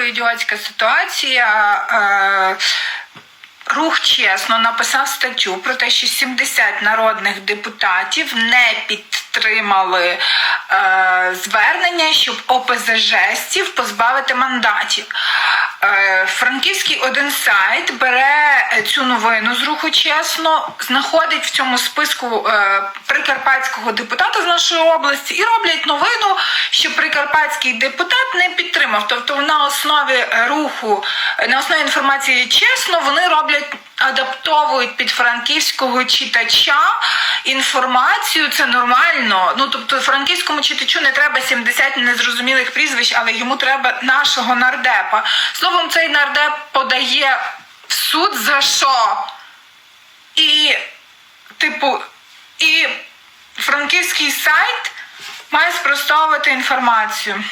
Жутко ідіотська ситуація. Рух чесно написав статтю про те, що 70 народних депутатів не підтримали е, звернення, щоб ОПЗЖестів позбавити мандатів. Е, Франківський один сайт бере цю новину з руху чесно, знаходить в цьому списку е, прикарпатського депутата з нашої області і роблять новину, що прикарпатський депутат не підтримав. Тобто на основі руху, на основі інформації чесно, вони роблять. Адаптовують під франківського читача інформацію, це нормально. Ну тобто, франківському читачу не треба 70 незрозумілих прізвищ, але йому треба нашого нардепа. Словом, цей нардеп подає в суд за що? І, типу, і франківський сайт має спростовувати інформацію.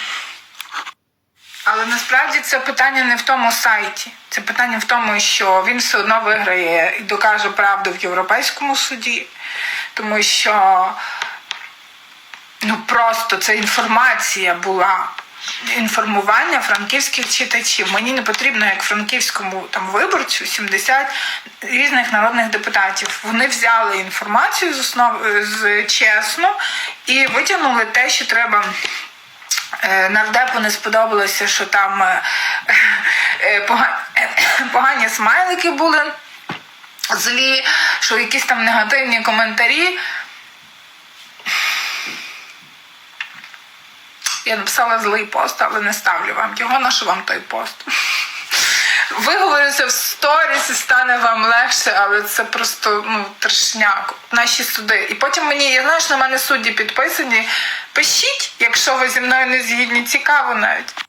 Але насправді це питання не в тому сайті. Це питання в тому, що він все одно виграє і докаже правду в Європейському суді, тому що ну просто це інформація була. Інформування франківських читачів. Мені не потрібно, як франківському там виборцю, 70 різних народних депутатів. Вони взяли інформацію з основ з чесно і витягнули те, що треба. Е, Нардепу не сподобалося, що там е, е, пога- погані смайлики були злі, що якісь там негативні коментарі. Я написала злий пост, але не ставлю вам його, на що вам той пост. Виговорюся в сторіс і стане вам легше, але це просто ну, трешняк. Наші суди. І потім мені, я знаю, що на мене судді підписані. Пишіть, якщо ви зі мною не згідні, цікаво навіть.